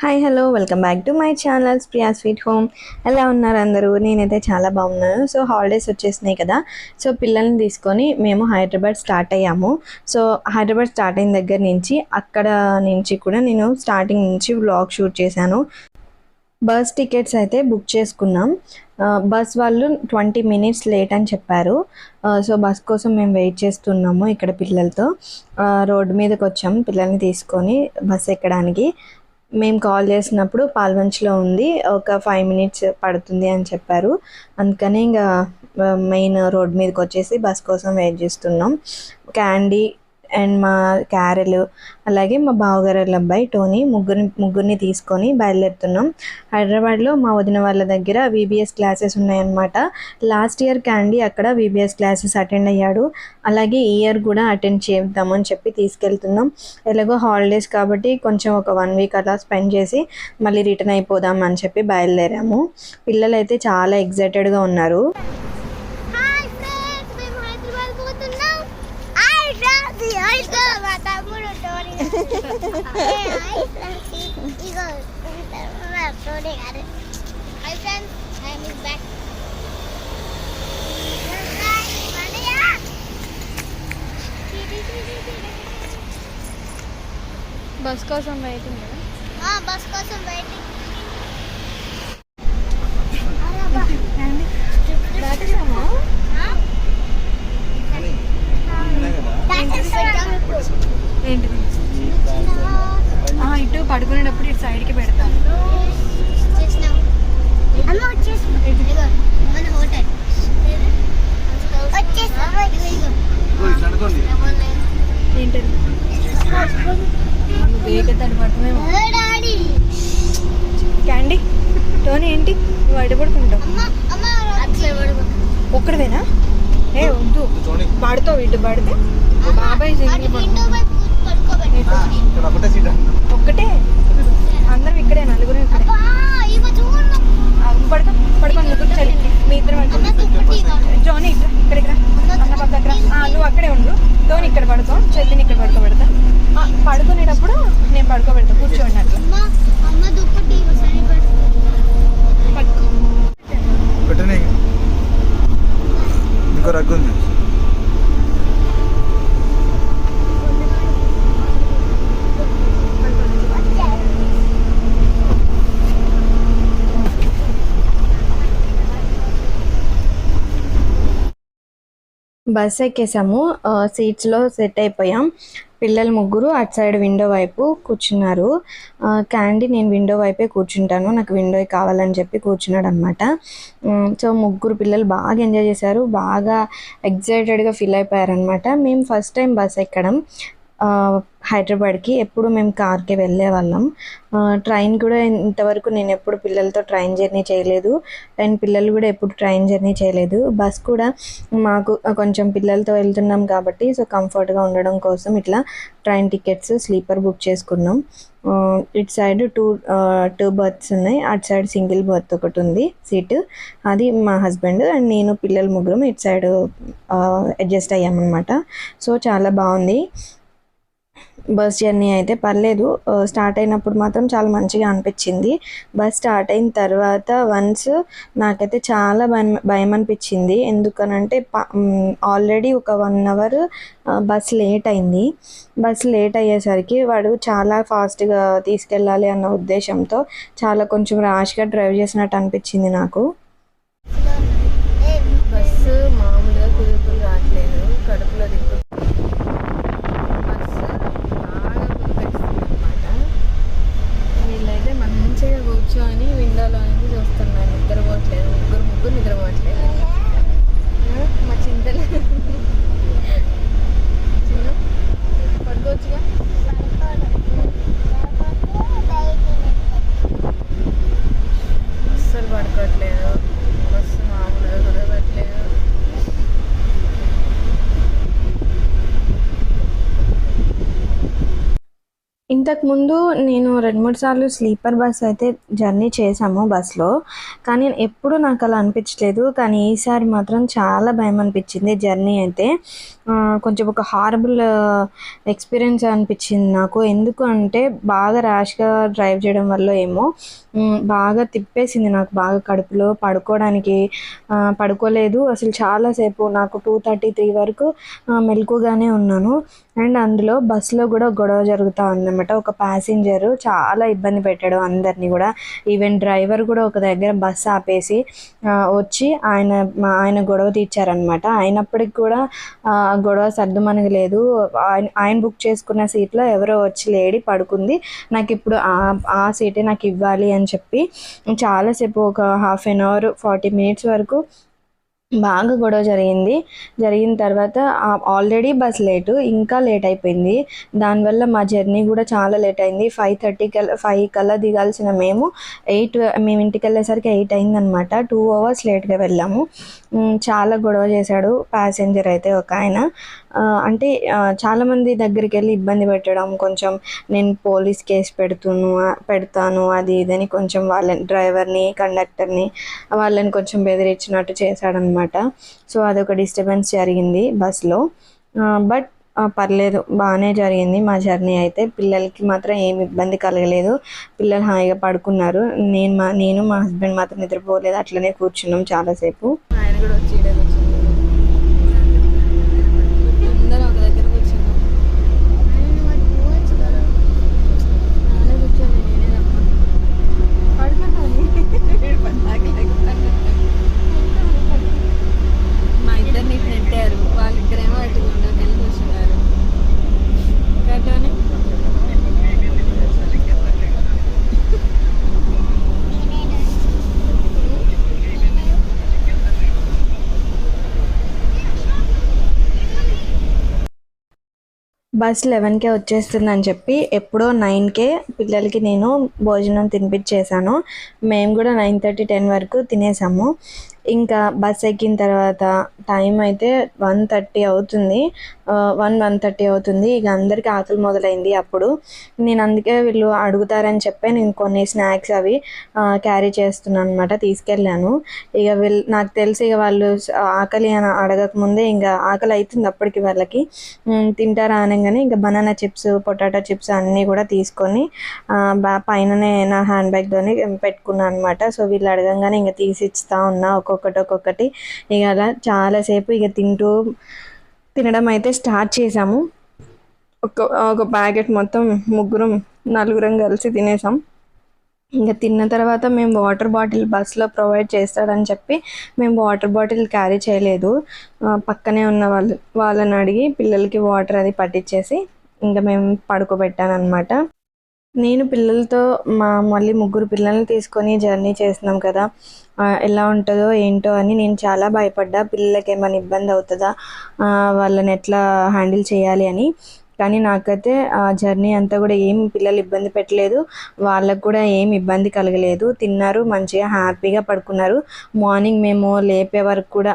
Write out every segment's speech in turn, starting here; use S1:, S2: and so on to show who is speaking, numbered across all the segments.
S1: Hi hello welcome back to my channel Priya sweet home ఎలా ఉన్నారు అందరూ? నేనైతే చాలా బాగున్నాను. సో హాలిడేస్ వచ్చేసినాయి కదా. సో పిల్లల్ని తీసుకొని మేము హైదరాబాద్ స్టార్ట్ అయ్యాము. సో హైదరాబాద్ స్టార్ట్ అయిన దగ్గర నుంచి అక్కడ నుంచి కూడా నేను స్టార్టింగ్ నుంచి వ్లాగ్ షూట్ చేశాను. బస్ టికెట్స్ అయితే బుక్ చేసుకున్నాం. Uh, బస్ వాళ్ళు ట్వంటీ మినిట్స్ లేట్ అని చెప్పారు. Uh, సో బస్ కోసం మేము వెయిట్ చేస్తున్నాము ఇక్కడ పిల్లలతో. Uh, రోడ్డు మీదకి వచ్చాం పిల్లల్ని తీసుకొని బస్ ఎక్కడానికి. మేము కాల్ చేసినప్పుడు పాల్వంచ్లో ఉంది ఒక ఫైవ్ మినిట్స్ పడుతుంది అని చెప్పారు. అందుకనే ఇంకా మెయిన్ రోడ్ మీదకి వచ్చేసి బస్ కోసం వెయిట్ చేస్తున్నాం. క్యాండీ అండ్ మా క్యారెల్ అలాగే మా బావగారు వాళ్ళ అబ్బాయి టోనీ ముగ్గురిని ముగ్గురిని తీసుకొని బయలుదేరుతున్నాం. హైదరాబాద్లో మా వదిన వాళ్ళ దగ్గర వీబీఎస్ క్లాసెస్ ఉన్నాయన్నమాట. లాస్ట్ ఇయర్ క్యాండీ అక్కడ వీబీఎస్ క్లాసెస్ అటెండ్ అయ్యాడు. అలాగే ఈ ఇయర్ కూడా అటెండ్ చేద్దామని చెప్పి తీసుకెళ్తున్నాం. ఎలాగో హాలిడేస్ కాబట్టి కొంచెం ఒక వన్ వీక్ అలా స్పెండ్ చేసి మళ్ళీ రిటర్న్ అయిపోదాం అని చెప్పి బయలుదేరాము. పిల్లలు అయితే చాలా ఎగ్జైటెడ్గా ఉన్నారు
S2: హాయ్ ఫ్రెండ్స్ మేము హైదరాబాద్ పోతున్నాం హాయ్ ఫ్రెండ్స్ హైదరాబాద్ మా తమ్ముడు టోనీ ఏ హాయ్ ఫ్రెండ్స్ ఇగో మా టోనీ గారు hi friends I am is back
S3: bus కోసం వెయిటింగ్ కదా?
S2: బస్ కోసం వెయిటింగ్
S3: ఏంటిది ఆ, ఇటు పడుకునేటప్పుడు ఇటు సైడ్కి పెడతాను
S2: అమ్మ వచ్చేసి ఇదిగో మన హోటల్ వచ్చేసి
S3: ఏంటిది? క్యాండీ టోనీ ఏంటి? నువ్వు అడ్డు పడుకుంటావు
S2: అమ్మ అమ్మ అట్లే పడుకో
S3: ఒక్కడవేనా? ఏ వద్దు. పడతావు ఇటు పడితే. బాబాయ్
S2: అటు
S3: సింగిల్
S2: విండో
S3: పడుకో
S2: వైపు పడుకోబెట్టు
S4: ఇక్కడ ఒకటే సీట్
S3: ఒక్కటే అందరం ఇక్కడే నలుగురు ఇక్కడే
S2: అబ్బా ఇవ చూడు
S3: ఆ, పడుకో పడుకో నువ్వు చలి మీ ఇద్దరు
S2: అన్న
S3: పడుకో
S2: దుప్పటి ఇవ్వు.
S3: జోని ఇట్రా ఇక్కడికి రా అన్న పక్కకి రా ఆ, నువ్వు అక్కడే ఉండు టోని ఇక్కడ పడుకో చెల్లిని ఇక్కడ పడుకోబెడతా ఆ, పడుకునేటప్పుడు నేను పడుకోబెడతా కూర్చోండి అట్లా
S2: అమ్మ అమ్మ దుప్పటి ఇవ్వు, సరిపడు
S3: పడుకో
S4: పెట్టనే ఇంకో రగ్గు ఉంది
S1: బస్ ఎక్కేసాము. సీట్స్లో సెట్ అయిపోయాం. పిల్లలు ముగ్గురు అటు సైడ్ విండో వైపు కూర్చున్నారు. క్యాండీ నేను విండో వైపే కూర్చుంటాను. నాకు విండో కావాలని చెప్పి కూర్చున్నాడు అనమాట సో ముగ్గురు పిల్లలు బాగా ఎంజాయ్ చేశారు. బాగా ఎగ్జైటెడ్గా ఫీల్ అయిపోయారనమాట. మేము ఫస్ట్ టైం బస్ ఎక్కడం. హైదరాబాద్కి ఎప్పుడు మేము కార్కి వెళ్ళే వాళ్ళం. ట్రైన్ కూడా ఇంతవరకు నేను ఎప్పుడు పిల్లలతో ట్రైన్ జర్నీ చేయలేదు. అండ్ పిల్లలు కూడా ఎప్పుడు ట్రైన్ జర్నీ చేయలేదు. బస్ కూడా మాకు కొంచెం పిల్లలతో వెళ్తున్నాం కాబట్టి సో కంఫర్ట్గా ఉండడం కోసం ఇట్లా ట్రైన్ టికెట్స్ స్లీపర్ బుక్ చేసుకున్నాం. ఇట్ ఇటు సైడ్ టూ టూ బర్త్స్ ఉన్నాయి. అటు సైడ్ సింగిల్ బర్త్ ఒకటి ఉంది సీటు. అది మా హస్బెండ్ అండ్ నేను పిల్లలు ముగ్గురం ఇటు సైడ్ అడ్జస్ట్ అయ్యామన్నమాట. సో చాలా బాగుంది. బస్ జర్నీ అయితే పర్లేదు. స్టార్ట్ అయినప్పుడు మాత్రం చాలా మంచిగా అనిపించింది. బస్ స్టార్ట్ అయిన తర్వాత వన్స్ నాకైతే చాలా భయం భయం అనిపించింది. ఎందుకనంటే ఆల్రెడీ ఒక వన్ అవర్ బస్ లేట్ అయింది. బస్ లేట్ అయ్యేసరికి వాడు చాలా ఫాస్ట్గా తీసుకెళ్ళాలి అన్న ఉద్దేశంతో చాలా కొంచెం ర్యాష్గా డ్రైవ్ చేసినట్టు అనిపించింది నాకు
S2: ఏ,
S3: బస్సు మామూలుగా కుదుపులు రావట్లేదు కడుపులో దిక్కు బస్సు బాగా కుదిపేస్తుంది అనమాట వీళ్ళైతే మంచిగా కూర్చొని విండోలో నుంచి చూస్తున్నారు నిద్రపోవట్లేదు ముగ్గురు ముగ్గురు నిద్రపోవట్లేదు ఆ, మా చింతలు చిన్న పడుకోవచ్చుగా అస్సలు పడుకోవట్లేదు
S1: ఇంతకుముందు నేను రెండు మూడు సార్లు స్లీపర్ బస్ అయితే జర్నీ చేశాము బస్లో కానీ ఎప్పుడు నాకు అలా అనిపించలేదు. కానీ ఈసారి మాత్రం చాలా భయం అనిపించింది జర్నీ అయితే. కొంచెం ఒక హారబుల్ ఎక్స్పీరియన్స్ అనిపించింది నాకు. ఎందుకు అంటే బాగా ర్యాష్గా డ్రైవ్ చేయడం వల్ల ఏమో బాగా తిప్పేసింది నాకు. బాగా కడుపులో పడుకోవడానికి పడుకోలేదు. అసలు చాలాసేపు నాకు టూ థర్టీ త్రీ వరకు మెలకుగానే ఉన్నాను. అండ్ అందులో బస్సులో కూడా గొడవ జరుగుతూ ఉందన్నమాట. ఒక ప్యాసింజర్ చాలా ఇబ్బంది పెట్టాడు అందరినీ కూడా. ఈవెన్ డ్రైవర్ కూడా ఒక దగ్గర బస్సు ఆపేసి వచ్చి ఆయన మా ఆయన గొడవ తీర్చారనమాట అయినప్పటికి కూడా గొడవ గొడవ సర్దుమనగలేదు ఆయన ఆయన బుక్ చేసుకున్న సీట్లో ఎవరో వచ్చి లేడీ పడుకుంది. నాకు ఇప్పుడు ఆ ఆ సీటే నాకు ఇవ్వాలి అని చెప్పి చాలాసేపు ఒక half an hour forty minutes వరకు బాగా గొడవ జరిగింది. జరిగిన తర్వాత ఆల్రెడీ బస్ లేటు ఇంకా లేట్ అయిపోయింది. దానివల్ల మా జర్నీ కూడా చాలా లేట్ అయింది. ఫైవ్ థర్టీ కల్లా ఫైవ్ కల్లా దిగాల్సిన మేము ఎయిట్ మేము ఇంటికి వెళ్ళేసరికి ఎయిట్ అయిందనమాట టూ అవర్స్ లేట్గా వెళ్ళాము. చాలా గొడవ చేశాడు. ప్యాసింజర్ అయితే ఒక ఆయన. అంటే చాలామంది దగ్గరికి వెళ్ళి ఇబ్బంది పెట్టడం కొంచెం నేను పోలీస్ కేసు పెడుతును పెడతాను అది ఇదని కొంచెం వాళ్ళని డ్రైవర్ని కండక్టర్ని వాళ్ళని కొంచెం బెదిరించినట్టు చేశాడనమాట. సో అదొక డిస్టర్బెన్స్ జరిగింది బస్లో బట్ పర్లేదు బాగానే జరిగింది. మా జర్నీ అయితే పిల్లలకి మాత్రం ఏమి ఇబ్బంది కలగలేదు. పిల్లలు హాయిగా పడుకున్నారు. నేను మా నేను మా హస్బెండ్ మాత్రం నిద్రపోలేదు. అట్లనే కూర్చున్నాం చాలాసేపు.
S3: ఆయన కూడా వచ్చి ఈడే కూర్చున్నాడు అందరం ఒక దగ్గర కూర్చున్నాం నానే కూర్చోండి నేనే తప్ప మా ఇద్దరిని ఇటు నెట్టారు వాళ్ళిద్దరేమో అటు గుండెకి వెళ్ళి కూర్చున్నారు కట్టని
S1: బస్ లెవెన్కే వచ్చేస్తుందని చెప్పి ఎప్పుడో నైన్కే పిల్లలకి నేను భోజనం తినిపించేశాను. మేము కూడా నైన్ థర్టీ టెన్ వరకు తినేసాము ఇంకా బస్ ఎక్కిన తర్వాత టైం అయితే వన్ థర్టీ అవుతుంది. వన్ వన్ థర్టీ అవుతుంది. ఇక అందరికీ ఆకలి మొదలైంది అప్పుడు. నేను అందుకే వీళ్ళు అడుగుతారని చెప్పి నేను కొన్ని స్నాక్స్ అవి క్యారీ చేస్తున్నాను అనమాట తీసుకెళ్ళాను. ఇక వీళ్ళు నాకు తెలిసి ఇక వాళ్ళు ఆకలి అని అడగక ముందే ఇంకా ఆకలి అవుతుంది అప్పటికి వాళ్ళకి. తింటారా అనగా అనగానే ఇంకా బనానా చిప్స్ పొటాటో చిప్స్ అన్నీ కూడా తీసుకొని బా పైననే నా హ్యాండ్ బ్యాగ్లోనే పెట్టుకున్నాను అనమాట సో వీళ్ళు అడగంగానే ఇంకా తీసి ఇస్తా ఉన్నా ఒక్కొక్కటి ఒక్కొక్కటి. ఇక అలా చాలాసేపు ఇక తింటూ తినడం అయితే స్టార్ట్ చేసాము. ఒక ఒక ప్యాకెట్ మొత్తం ముగ్గురం నలుగురం కలిసి తినేసాం. ఇంకా తిన్న తర్వాత మేము వాటర్ బాటిల్ బస్లో ప్రొవైడ్ చేస్తాడని చెప్పి మేము వాటర్ బాటిల్ క్యారీ చేయలేదు. పక్కనే ఉన్న వాళ్ళు వాళ్ళని అడిగి పిల్లలకి వాటర్ అది పట్టించేసి ఇంకా మేము పడుకోబెట్టాను అనమాట నేను పిల్లలతో మా మళ్ళీ ముగ్గురు పిల్లల్ని తీసుకొని జర్నీ చేస్తున్నాం కదా. ఎలా ఉంటుందో ఏంటో అని నేను చాలా భయపడ్డా. పిల్లలకి ఏమైనా ఇబ్బంది అవుతుందా? వాళ్ళని ఎట్లా హ్యాండిల్ చేయాలి అని. కానీ నాకైతే ఆ జర్నీ అంతా కూడా ఏం పిల్లలు ఇబ్బంది పెట్టలేదు. వాళ్ళకు కూడా ఏం ఇబ్బంది కలగలేదు. తిన్నారు మంచిగా హ్యాపీగా పడుకున్నారు. మార్నింగ్ మేము లేపే వరకు కూడా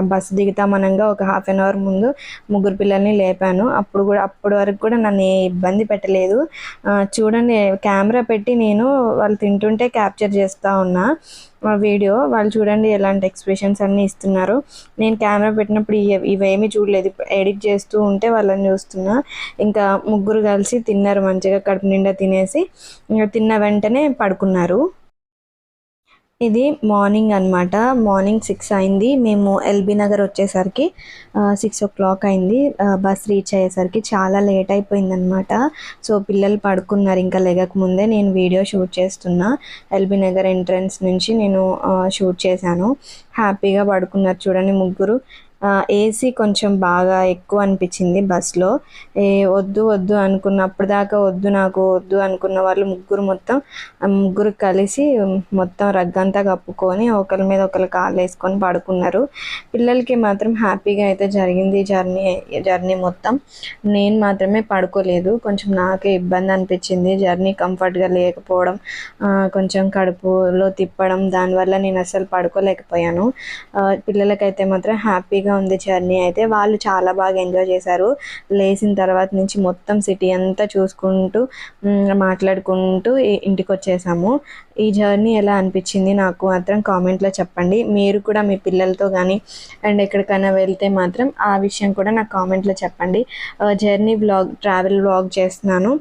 S1: బస్సు దిగుతామనంగా ఒక హాఫ్ అన్ అవర్ ముందు ముగ్గురు పిల్లల్ని లేపాను. అప్పుడు కూడా అప్పటి వరకు కూడా నన్ను ఏ ఇబ్బంది పెట్టలేదు. చూడండి కెమెరా పెట్టి నేను వాళ్ళు తింటుంటే క్యాప్చర్ చేస్తూ ఉన్నా ఆ వీడియో. వాళ్ళు చూడండి ఎలాంటి ఎక్స్ప్రెషన్స్ అన్నీ ఇస్తున్నారు. నేను కెమెరా పెట్టినప్పుడు ఇవి- ఇవేమీ చూడలేదు. ఎడిట్ చేస్తూ ఉంటే వాళ్ళని చూస్తున్నా. ఇంకా ముగ్గురు కలిసి తిన్నారు మంచిగా కడుపు నిండా తినేసి. ఇంకా తిన్న వెంటనే పడుకున్నారు. ఇది మార్నింగ్ అన్నమాట. మార్నింగ్ సిక్స్ అయింది. మేము ఎల్బీ నగర్ వచ్చేసరికి సిక్స్ ఓ క్లాక్ అయింది. బస్ రీచ్ అయ్యేసరికి చాలా లేట్ అయిపోయింది అనమాట సో పిల్లలు పడుకున్నారు. ఇంకా లెగక ముందే నేను వీడియో షూట్ చేస్తున్నా. ఎల్బీ నగర్ ఎంట్రన్స్ నుంచి నేను షూట్ చేశాను. హ్యాపీగా పడుకున్నారు. చూడండి ముగ్గురు. ఏసీ కొంచెం బాగా ఎక్కువ అనిపించింది బస్లో. ఏ వద్దు వద్దు అనుకున్నప్పుడు దాకా వద్దు నాకు వద్దు అనుకున్న వాళ్ళు ముగ్గురు మొత్తం ముగ్గురు కలిసి మొత్తం రగ్గంతా కప్పుకొని ఒకరి మీద ఒకరు కాళ్ళు వేసుకొని పడుకున్నారు. పిల్లలకి మాత్రం హ్యాపీగా అయితే జరిగింది జర్నీ జర్నీ మొత్తం. నేను మాత్రమే పడుకోలేదు. కొంచెం నాకే ఇబ్బంది అనిపించింది. జర్నీ కంఫర్ట్గా లేకపోవడం కొంచెం కడుపులో తిప్పడం దానివల్ల నేను అసలు పడుకోలేకపోయాను. పిల్లలకైతే మాత్రం హ్యాపీగా హ్యాపీగా ఉంది జర్నీ అయితే. వాళ్ళు చాలా బాగా ఎంజాయ్ చేశారు. లేచిన తర్వాత నుంచి మొత్తం సిటీ అంతా చూసుకుంటూ మాట్లాడుకుంటూ ఇంటికి వచ్చేసాము ఈ జర్నీ ఎలా అనిపించింది నాకు మాత్రం కామెంట్లో చెప్పండి. మీరు కూడా మీ పిల్లలతో కానీ అండ్ ఎక్కడికైనా వెళ్తే మాత్రం ఆ విషయం కూడా నాకు కామెంట్లో చెప్పండి. జర్నీ బ్లాగ్ ట్రావెల్ బ్లాగ్ చేస్తున్నాను.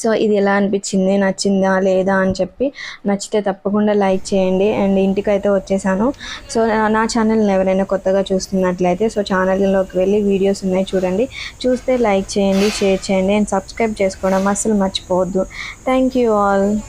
S1: సో ఇది ఎలా అనిపించింది? నచ్చిందా? లేదా? అని చెప్పి నచ్చితే తప్పకుండా లైక్ చేయండి. అండ్ ఇంటికైతే వచ్చేసాను. సో నా- ఛానల్ని ఎవరైనా కొత్తగా చూస్తున్నట్లయితే సో ఛానల్లోకి వెళ్ళి వీడియోస్ ఉన్నాయి చూడండి. చూస్తే లైక్ చేయండి షేర్ చేయండి. అండ్ సబ్స్క్రైబ్ చేసుకోవడం అస్సలు మర్చిపోవద్దు. Thank you all.